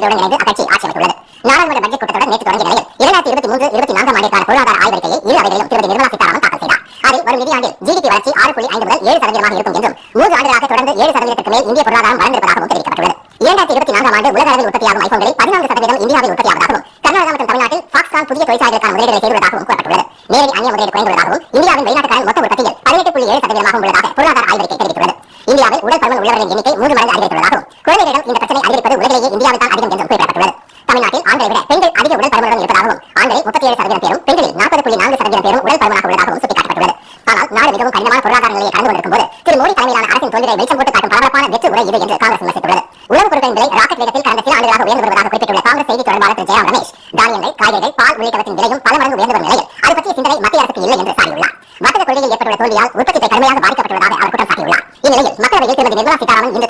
கட்சிகளுடன் இணைந்து அக்கட்சி ஆட்சி அமைத்துள்ளது நாடாளுமன்ற பட்ஜெட் கூட்டத்தொடர் நேற்று தொடங்கிய நிலையில் இரண்டாயிரத்தி இருபத்தி மூன்று இருபத்தி நான்காம் ஆண்டிற்கான பொருளாதார ஆய்வறிக்கையை இரு அவைகளிலும் திருமதி நிர்மலா சீதாராமன் தாக்கல் செய்தார். அதில் வரும் நிதியாண்டில் ஜிடிபி வளர்ச்சி ஆறு புள்ளி ஐந்து முதல் ஏழு சதவீதமாக இருக்கும் என்றும் மூன்று ஆண்டுகளாக தொடர்ந்து ஏழு சதவீதத்திற்கு மேல் இந்திய பொருளாதாரம் வளர்ந்திருப்பதாகவும் தெரிவிக்கப்பட்டுள்ளது. இரண்டாயிரத்தி இருபத்தி நான்காம் ஆண்டு உலக அளவில் உற்பத்தியாகும் ஐபோன்களில் பதினான்கு சதவீதம் இந்தியாவில் உற்பத்தியாவதாகவும் கர்நாடகா மற்றும் தமிழ்நாட்டில் ஃபாக்ஸ்கான் புதிய தொழிற்சாலைகளுக்கான முதலீடுகளை செய்துள்ளதாகவும் கூறப்பட்டுள்ளது. நேரடி அந்நிய முதலீடு குறைந்துள்ளதாகவும் இந்தியாவின் வெளிநாட்டுக்கான மொத்த உற்பத்தியில் பதினெட்டு புள்ளி ஏழு சதவீதமாக உள்ளதாக பொருளாதார ஆய்வறிக்கை தெரிவித்துள்ளது. இந்தியாவில் உடல் பருமன் உள்ளவர்களின் எண்ணிக்கை மூன்று மடங்கு அதிகரித்துள்ளதாகவும் குழந்தைகளிடம் இந்த பிரச்சனை அதிகரிப்பது உலகிலேயே இந்தியாவில் தான் அதிகம் என்று குறிப்பிடப்பட்டுள்ளது. தமிழ்நாட்டில் ஆண்களை விட பெண்கள் அதிக உடல் பருமனுடன் இருப்பதாகவும் ஆண்களில் முப்பத்தி ஏழு சதவீதம் பேரும் பெண்களில் நாற்பது புள்ளி நான்கு சதவீதம் பேரும் உடல் பருமனாக உள்ளதாகவும் சுட்டிக்காட்டப்பட்டுள்ளது. ஆனால் நாடு மிகவும் கடினமான பொருளாதார நிலையை கடந்து கொண்டிருக்கும் போது திரு மோடி தலைமையிலான அரசின் தோல்விகளை வெளிச்சம் போட்டு காட்டும் பரபரப்பான வெற்றி உரை இது என்று காங்கிரஸ் விமர்சித்துள்ளது. உணவுப் பொருட்களின் விலை ராக்கெட் வேகத்தில் கடந்த சில ஆண்டுகளாக உயர்ந்து வருவதாக குறிப்பிட்டுள்ள காங்கிரஸ் செய்தி தொடர்பாளர் திரு ஜெயராம் ரமேஷ் தானியங்கள் காய்கறிகள் பால் உள்ளிட்டவற்றின் விலையும் பல மடங்கு உயர்ந்து வரும் நிலையில் அது பற்றிய சிந்தனை மத்திய அரசுக்கு இல்லை என்று சாடியுள்ளார். வர்த்தக கொள்கையில் ஏற்பட்டுள்ள தோல்வியால் உற்பத்தி கடுமையாக பாதிக்கப்பட்டுள்ளதாக அவர் குற்றம் சாட்டியுள்ளார். இந்நிலையில் மக்களவையில் திருமதி நிர்மலா சீதாராமன் இன்று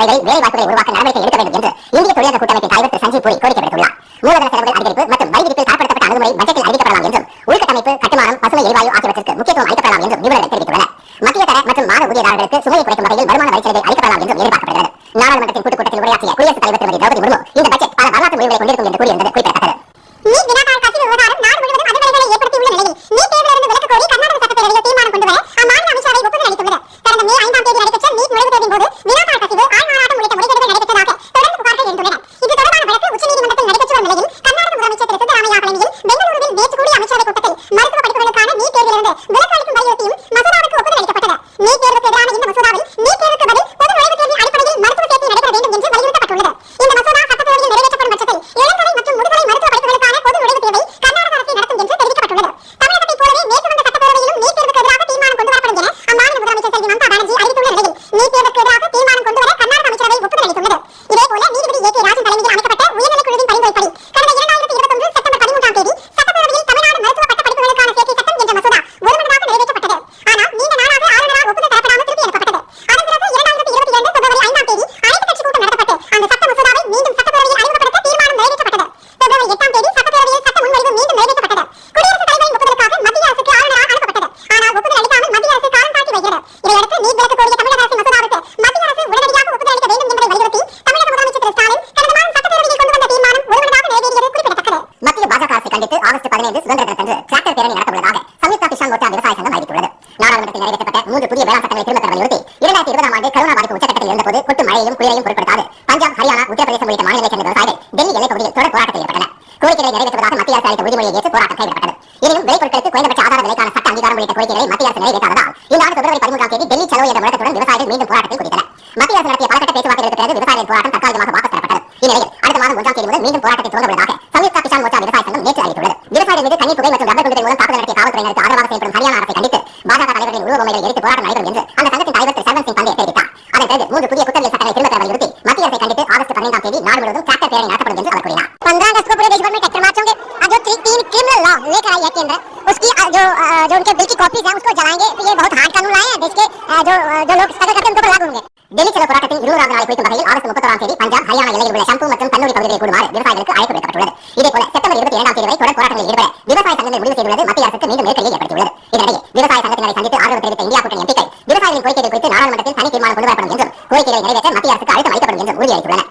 துறைகளில் வேலை வாய்ப்புகளை உருவாக்க நடவடிக்கை எடுக்க வேண்டும் என்று இந்திய தொழிலாளர் கூட்டமைப்பின் தலைவர் திரு சஞ்சீவ் பூரி கோரிக்கை விடுத்துள்ளார் மூலதன செலவுகள் அதிகரிப்பு மற்றும் வரி விதிப்பில் தரப்படுத்தப்பட்ட அணுகுமுறை பட்ஜெட்டில் அறிவிக்கப்படலாம் என்றும் உள்கட்டமைப்பு கட்டுமானம் பசுமை எரிவாயு ஆகியவற்றிற்கு முக்கியத்துவம் அளிக்கப்படலாம் என்றும் நிபுணர்கள் தெரிவித்துள்ளனர். மத்திய தர மற்றும் மாத ஊதியதாரர்களுக்கு சுமையை குறைக்கும் வகையில் வருமான வரி அளிக்கப்படலாம் என்றும் எதிர்பார்க்கப்படுகிறது. நாடாளுமன்றத்தின் கூட்டுக்கூட்டத்தில் உரையாற்றிய குடியரசுத் தலைவர் திருமதி திரௌபதி முர்மு இந்த பட்ஜெட் பல வரலாற்று முடிவுகளை கொண்டிருக்கும் என்று கூறியிருந்தது குறிப்பிடத்தக்கது நீட் வினாத்தாள் கசிவு விவகாரம் நாடு முழுவதும் அதிர்வலைகளை ஏற்படுத்தியுள்ள நிலையில் நீட் தேர்விலிருந்து விலக்கு கோரி கர்நாடக சட்டப்பேரவையில் தீர்மானம் கொண்டு வர அம்மாநில அமைச்சரவை ஒப்புதல் அளித்துள்ளது கடந்த மே ஐந்தாம் தேதி நடைபெற்ற நீட் நுழைவுத் தேர்வின் போது வினாத்தாள் கசிவு ஆள்மாறாட்டம் உள்ளிட்ட முறைகேடுகள் நடைபெற்றதாக தொடர்ந்து புகார்கள் எழுந்துள்ளன இது தொடர்பான வழக்கு உச்சநீதிமன்றத்தில் நடைபெற்று வரும் நிலையில் கர்நாடக முதலமைச்சர் திரு சித்தராமையா தலைமையில் பெங்களூருவில் நேற்று கூடிய அமைச்சரவை கூட்டத்தில் மருத்துவ படிப்புகளுக்கான நீட் தேர்விலிருந்து விலக்கு அளிக்கும் வலியுறுத்தியும் மசோதாவுக்கு ஒப்புதல் அளிக்கப்பட்டது நீட் தேர்வுக்கு எதிரான இந்த மசோதாவில் நீட் தேர்வுக்கு பதில் பொது நுழைவுத் தேர்வின் அடிப்படையில் மருத்துவ சேர்க்கை நடைபெற வேண்டும் என்று வலியுறுத்தப்பட்டுள்ளது இந்த மசோதா சட்டப்பேரவையில் நிறைவேற்றப்படும் பட்சத்தில் இளங்கலை மற்றும் முதுகலை மருத்துவ படிப்புகளுக்கான பொது நுழைவுத் தேர்வை கர்நாடக அரசே நடத்தும் என்று தெரிவிக்கப்பட்டுள்ளது தமிழகத்தைப் போலவே மேற்கு வங்க சட்டப்பேரவையிலும் நீட் தேர்வுக்கு எதிராக தீர்மானம் கொண்டு வரப்படும் என அம்மாநில முதலமைச்சர் செல்வி மம்தா பானர்ஜி அறிவித்துள்ள நிலையில் நீட் தேர்வுக்கு எதிராக தீர்மானம் கொண்டு வர கர்நாடக அமைச்சரவை ஒப்புதல் அளித்துள்ளது இதேபோல நீதிபதி ஏ கே ராஜன் தலைமையில் அமைக்கப்பட்ட உயர்நிலைக் குழுவின் பரிந்துரைப்படி கடந்த இரண்டாயிரத்தி இருபத்தொன்று செப்டம்பர் பதிமூன்றாம் தேதி சட்டப்பேரவையில் தமிழ்நாடு மருத்துவ பட்ட படிப்புகளுக்கான சேர்க்கை சட்டம் என்ற மசோதா ஒருமனதாக நிறைவேற்றப்பட்டது ஆனால் நீண்ட நாளாக ஆளுநரால் ஒப்புதல் தரப்படாமல் திருப்பி அனுப்பப்பட்டது அதன் பிறகு இரண்டாயிரத்தி இருபத்தி இரண்டு பிப்ரவரி ஐந்தாம் தேதி அனைத்து கட்சி கூட்டம் நடத்தப்பட்டு அந்த சட்ட மசோதாவை மீண்டும் சட்டப்பேரவையில் அறிமுகப்படுத்த தீர்மானம் நிறைவேற்றப்பட்டது பிப்ரவரி எட்டாம் தேதி சட்டப்பேரவையில் சட்ட முன்வடிவு மீண்டும் நிறைவேற்றப்பட்டது குடியரசுத் தலைவரின் ஒப்புதலுக்காக மத்திய அரசுக்கு ஆளுநரால் அனுப்பப்பட்டது ஆனால் ஒப்புதல் அளிக்காமல் மத்திய அரசு காலம் தாழ்த்தி வருகிறது இதையடுத்து நீட் விலக்கு கோரிய தமிழக அரசின் மசோதாவுக்கு மத்திய அரசு உடனடியாக ஒப்புதல் அளிக்க வேண்டும் என்பதை வலியுறுத்தி தமிழக முதலமைச்சர் திரு ஸ்டாலின் கடந்த மாதம் சட்டப்பேரவையில் கொண்டு வந்த தீர்மானம் ஒருமனதாக நிறைவேறியது குறிப்பிடத்தக்கது மத்திய பாஜக அரசை கண்டித்து ஆகஸ்ட் பதினைந்து சுதந்திர தினத்தன்று டிராக்டர் பேரணி நடத்தவுள்ளதாக சம்யுக்தா கிஷான் மோர்ச்சா விவசாய சங்கம் அறிவித்துள்ளது. நாடாளுமன்றத்தில் நிறைவேற்றப்பட்ட மூன்று புதிய வேளாண் சட்டங்களை திரும்பப் பெற வலியுறுத்தி இரண்டாயிரத்தி இருபதாம் ஆண்டு கரோனா பாதிப்பு உச்சகட்டத்தில் இருந்தபோது கொட்டு மழையையும் குளிரையும் பொருட்படுத்தாது பஞ்சாப் ஹரியானா உத்தரப்பிரதேசம் உள்ளிட்ட மாநிலங்களைச் சேர்ந்த விவசாயிகள் டெல்லி எல்லைப் பகுதியில் தொடர் போராட்டத்தில் ஈடுபட்டனர் கோரிக்கைகளை நிறைவேற்றுவதாக மத்திய அரசு அளித்த உறுதிமொழியை ஏற்று போராட்டம் கைவிடப்பட்டது. எனினும் விளைபொருட்களுக்கு குறைந்தபட்ச ஆதார விலைக்கான சட்ட அங்கீகாரம் உள்ளிட்ட கோரிக்கைகளை மத்திய அரசு நிறைவேற்றாததால் இந்த ஆண்டு பிப்ரவரி பதிமூன்றாம் தேதி டெல்லி செலவு என்ற முழக்கத்துடன் விவசாயிகள் மீண்டும் போராட்டத்தில் குதித்தனர் மத்திய அரசு நடத்திய பலகட்ட பேச்சுவார்த்தைகளுக்கு பிறகு விவசாயிகள் போராட்டம் தற்காலிகமாக வாபஸ் பெறப்பட்டது. இந்நிலையில் அடுத்த மாதம் ஒன்றாம் தேதி முதல் மீண்டும் போராட்டத்தை துவங்க உள்ளதாக சம்யுக்தா கிஷான் மோர்ச்சா விவசாய சங்கம் நேற்று அறிவித்துள்ளது. விவசாயிகள் மீது கண்ணீர் புகை மற்றும் ரப்பர் குண்டுகள் மூலம் தாக்குதல் நடத்திய காவல்துறையினருக்கு ஆதரவாக செயல்படும் ஹரியானா அரசை கண்டித்து பாஜக தலைவர்களின் உருவ பொம்மைகளை எரித்து போராட்டம் நடைபெறும் என்று அந்த சங்கத்தின் தலைவர் திரு சர்வன் சிங் பண்டே தெரிவித்தார் அதன் பிறகு மூன்று புதிய குற்றவியல் சட்டங்களை திரும்பப் பெற வலியுறுத்தி மத்திய அரசை கண்டித்து ஆகஸ்ட் பதினைந்தாம் தேதி நாடு முழுவதும் டிராக்டர் பேரணி நடத்தப்படும் என்று அவர் கூறினார் पंद्रह अगस्त को पूरे देश भर में ट्रैक्टर मार्च होंगे और जो ती, तीन क्रिमिनल लॉ लेकर आई है केंद्र उसकी अ, जो अ, जो उनके बिल की कॉपीज है उसको जलाएंगे तो ये बहुत हार्ड कानून लाए हैं देश के अ, जो अ, जो लोग स्ट्रगल करते हैं उनके ऊपर लागू होंगे டெல்லி செலவு போராட்டத்தின் இருபதாவது நாளை குறிக்கும் வகையில் ஆகஸ்ட் முப்பத்தொராம் தேதி பஞ்சாப் ஹரியானா எல்லையில் உள்ள ஷம்பு மற்றும் கல்லூரி பகுதிகளில் கூடுமாறு விவசாயிகளுக்கு அழைப்பு விடுக்கப்பட்டுள்ளது. இதேபோல செப்டம்பர் இருபத்தி இரண்டாம் தேதி வரை தொடர் போராட்டங்களில் ஈடுபட விவசாய சங்கங்கள் முடிவு செய்துள்ளது. மத்திய அரசுக்கு மீண்டும் நெருக்கடியை ஏற்படுத்தியுள்ளது. இதனிடையே விவசாய சங்கத்தினரை சந்தித்து ஆதரவு தெரிவித்த இந்தியா கூட்டணி எம்பிக்கள் விவசாயிகளின் கோரிக்கைகள் குறித்து நாடாளுமன்றத்தில் தனி தீர்மானம் கொண்டு வரப்படும் என்றும் கோரிக்கைகளை நிறைவேற்ற மத்திய அரசுக்கு அழுத்தம் அளிக்கப்படும் என்றும் உறுதியளித்துள்ளனர்.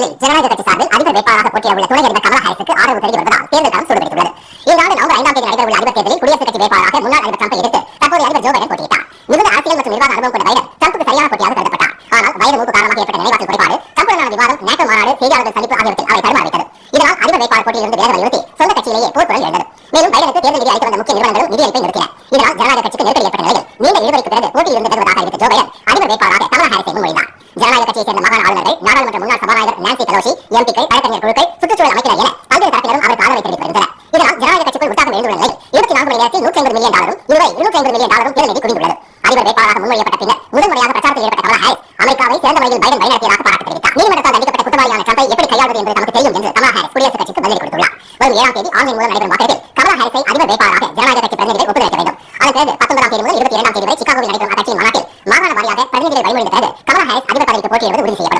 தேர்தலில் ஜனநாயக கட்சி சார்பில் அதிபர் வேட்பாளராக போட்டியிட துணை அதிபர் கமலா ஹாரிஸுக்கு ஆதரவு வருவதால் தேர்தல் களம் சூடுபிடித்துள்ளது இந்த ஆண்டு நவம்பர் ஐந்தாம் தேதி நடைபெறவுள்ள அதிபர் தேர்தலில் குடியரசுக் கட்சி வேட்பாளராக முன்னாள் அதிபர் எதிர்த்து தற்போதைய அதிபர் ஜோ பைடன் போட்டியிட்டார். மிகுந்த அரசியல் மற்றும் நிர்வாக அனுபவம் கொண்ட பைடன் சரியான போட்டியாக கருதப்பட்டார். ஆனால் வயது மூப்பு காரணமாக ஏற்பட்ட நினைவாற்றல் குறைபாடு விவாதம் நேட்டோ மாநாடு செய்தியாளர்கள் சந்திப்பு ஆகியவற்றில் அவரை இதனால் அதிபர் வேட்பாளர் இருந்து வலியுறுத்தி சொந்த கட்சியிலேயே போர் எழுந்தது. மேலும் பைடனுக்கு தேர்தல் நிதி அளித்து வந்த முக்கிய நிறுவனங்களும் நிறுத்தின. இதனால் ஜனநாயக கட்சிக்கு நெருக்கடி ஏற்பட்ட நிலையில் நீண்ட இழுவரைக்கு பிறகு போட்டியிலிருந்து விலகுவதாக ஜோ பைடன் அதிபர் வேட்பாளராக கமலா ஹாரிஸை முன்மொழிந்தார் ஜனநாயக கட்சியைச் சேர்ந்த மாகாண ஆளுநர்கள் நாடாளுமன்ற முன்னாள் சபாநாயகர் நான்சி பெலோசி எம்பிக்கள் வழக்கறிஞர் குழுக்கள் சுற்றுச்சூழல் அமைப்பினர் என பல்வேறு தரப்பினரும் அவருக்கு ஆதரவை தெரிவித்து வருகின்றனர் இதனால் ஜனநாயக கட்சிக்குள் உற்சாகம் எழுந்துள்ள நிலையில் இருபத்தி நான்கு மணி நேரத்தில் நூற்றி ஐம்பது மில்லியன் டாலரும் இதுவரை இருநூற்றி ஐம்பது மில்லியன் டாலரும் தேர்தல் நிதி குவிந்துள்ளது. அதிபர் வேட்பாளராக முன்மொழியப்பட்ட பின்னர் முதன்முறையாக பிரச்சாரத்தில் ஈடுபட்ட கமலா ஹாரிஸ் அமெரிக்காவை சிறந்த முறையில் பைடன் வழிநடத்தியதாக பாராட்டு தெரிவித்தார். நீதிமன்றத்தால் தண்டிக்கப்பட்ட குற்றவாளியான ட்ரம்பை எப்படி கையாள்வது என்பது நமக்கு தெரியும் என்று கமலா ஹாரிஸ் குடியரசுக் கட்சிக்கு பதிலடி கொடுத்துள்ளார். வரும் ஏழாம் தேதி ஆன்லைன் மூலம் நடைபெறும் வாக்கெடுப்பில் கமலா ஹாரிஸை அதிபர் வேட்பாளராக ஜனநாயக கட்சி பிரதிநிதிகள் ஒப்புதல் அளிக்க வேண்டும். அதன் பிறகு பத்தொன்பதாம் தேதி முதல் இருபத்தி இரண்டாம் தேதி வரை சிகாகோவில் நடைபெறும் அக்கட்சியின் மாநாட்டில் மாகாண வாரியாக பிரதிநிதிகளை வழிமொழிந்த பிறகு கமலா ஹாரிஸ் அதிபர் பதவிக்கு போட்டியிடுவது உறுதி செய்யப்படும்